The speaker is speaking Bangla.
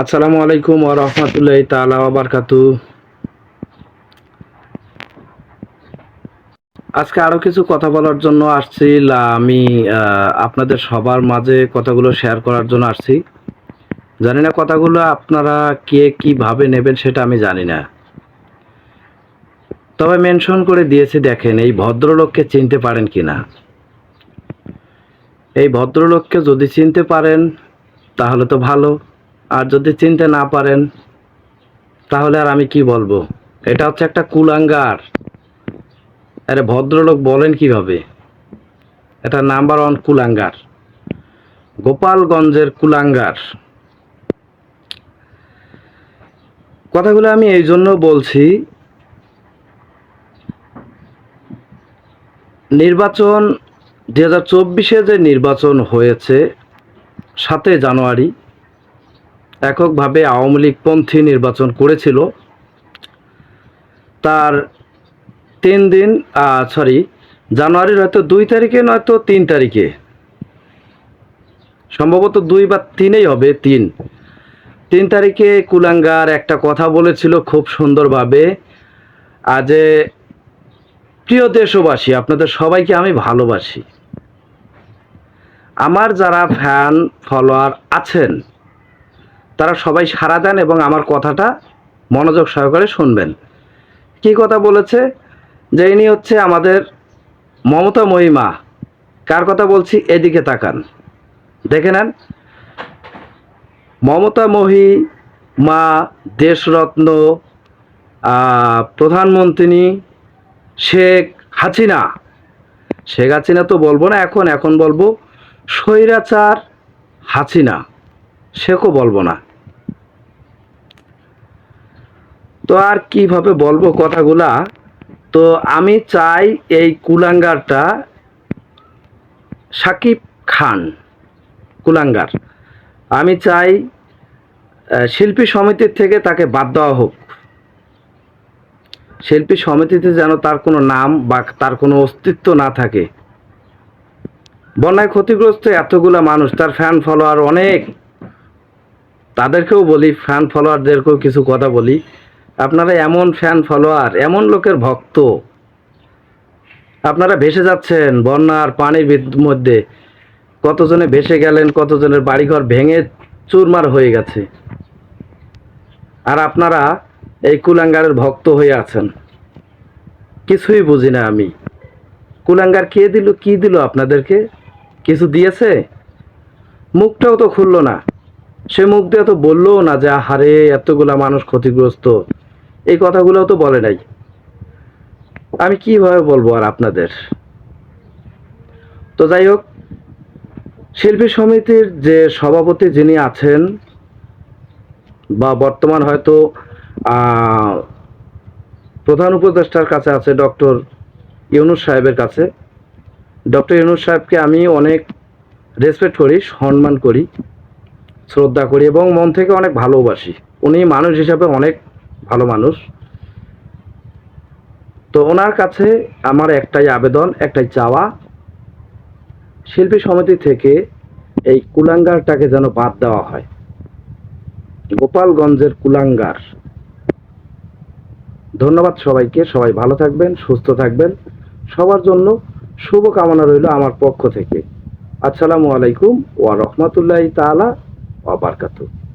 আসসালামু আলাইকুম ওয়া রাহমাতুল্লাহি তাআলা ওয়া বারাকাতু। আজকে আরও কিছু কথা বলার জন্য আসছি। আমি আপনাদের সবার মাঝে কথাগুলো শেয়ার করার জন্য আসছি। জানি না কথাগুলো আপনারা কে কীভাবে নেবেন সেটা আমি জানি না। তবে মেনশন করে দিয়েছি, দেখেন, এই ভদ্রলোককে চিনতে পারেন কিনা। এই ভদ্রলোককে যদি চিনতে পারেন, তাহলে তো ভালো। আর যদি চিনতে না পারেন, তাহলে আর আমি কি বলব? এটা হচ্ছে একটা কুলাঙ্গার। আরে ভদ্রলোক বলেন কীভাবে? এটা নাম্বার ওয়ান কুলাঙ্গার। গোপালগঞ্জের কুলাঙ্গার। কথাগুলো আমি এই জন্য বলছি, নির্বাচন দু হাজার চব্বিশে যে নির্বাচন হয়েছে, সাতই জানুয়ারি এককভাবে আওয়ামী লীগপন্থী নির্বাচন করেছিল। তার তিন দিন সরি জানুয়ারির হয়তো দুই তারিখে নয়তো তিন তারিখে। সম্ভবত দুই বা তিনেই হবে, তিন। তিন তারিখে কুলাঙ্গার একটা কথা বলেছিল খুব সুন্দরভাবে আজ প্রিয় দেশবাসী, আপনাদের সবাইকে আমি ভালোবাসি। আমার যারা ফ্যান ফলোয়ার আছেন তারা সবাই সাড়া দেন এবং আমার কথাটা মনোযোগ সহকারে শুনবেন। কি কথা বলেছে? যে ইনি হচ্ছে আমাদের মমতা মহিমা। কার কথা বলছি? এদিকে তাকান। দেখে নেন। মমতা মহি মা দেশরত্ন প্রধানমন্ত্রী শেখ হাসিনা। শেখ হাসিনা তো বলব না এখন এখন বলব স্বৈরাচার হাসিনা। শেখও বলব না। তো আর কীভাবে বলব কথাগুলা? তো আমি চাই এই কুলাঙ্গারটা সাকিব খান, কুলাঙ্গার। আমি চাই শিল্পী সমিতির থেকে তাকে বাদ দেওয়া হোক। শিল্পী সমিতিতে যেন তার কোনো নাম বা তার কোনো অস্তিত্ব না থাকে। বন্যায় ক্ষতিগ্রস্ত এতগুলা মানুষ, তার ফ্যান ফলোয়ার অনেক। তাদেরকেও বলি ফ্যান ফলোয়ারদেরকেও কিছু কথা বলি। আপনারা এমন ফ্যান ফলোয়ার এমন লোকের ভক্ত। আপনারা ভেসে যাচ্ছেন বন্যার পানির মধ্যে। কতজনে ভেসে গেলেন, কতজনের বাড়িঘর ভেঙে চুরমার হয়ে গেছে। আর আপনারা এই কুলাঙ্গারের ভক্ত হয়ে আছেন। কিছুই বুঝি না আমি। কুলাঙ্গার কে দিল, কি দিল আপনাদেরকে? কিছু দিয়েছে? মুখটাও তো খুললো না। সে মুখ দিয়ে তো বললোও না যে হারে এতগুলা মানুষ ক্ষতিগ্রস্ত। এই কথাগুলোও তো বলে নাই। আমি কীভাবে বলব আর আপনাদের? তো যাই হোক, শিল্পী সমিতির যে সভাপতি যিনি আছেন, বা বর্তমান হয়তো প্রধান উপদেষ্টার কাছে আছে ডক্টর ইউনুস সাহেবের কাছে। ডক্টর ইউনুস সাহেবকে আমি অনেক রেসপেক্ট করি, সম্মান করি, শ্রদ্ধা করি এবং মন থেকে অনেক ভালোবাসি। উনি মানুষ হিসাবে অনেক ভালো মানুষ। তো ওনার কাছে আমার একটাই আবেদন, একটাই চাওয়া, শিল্পী সমিতি থেকে এই কুলাঙ্গারটাকে যেন বাদ দেওয়া হয়। গোপালগঞ্জের কুলাঙ্গার। ধন্যবাদ সবাইকে, সবাই ভালো থাকবেন, সুস্থ থাকবেন। সবার জন্য শুভ কামনা রইল আমার পক্ষ থেকে। আসসালামু আলাইকুম ওয়া রহমতুল্লাহি তাআলা ওয়া বারাকাতুহু।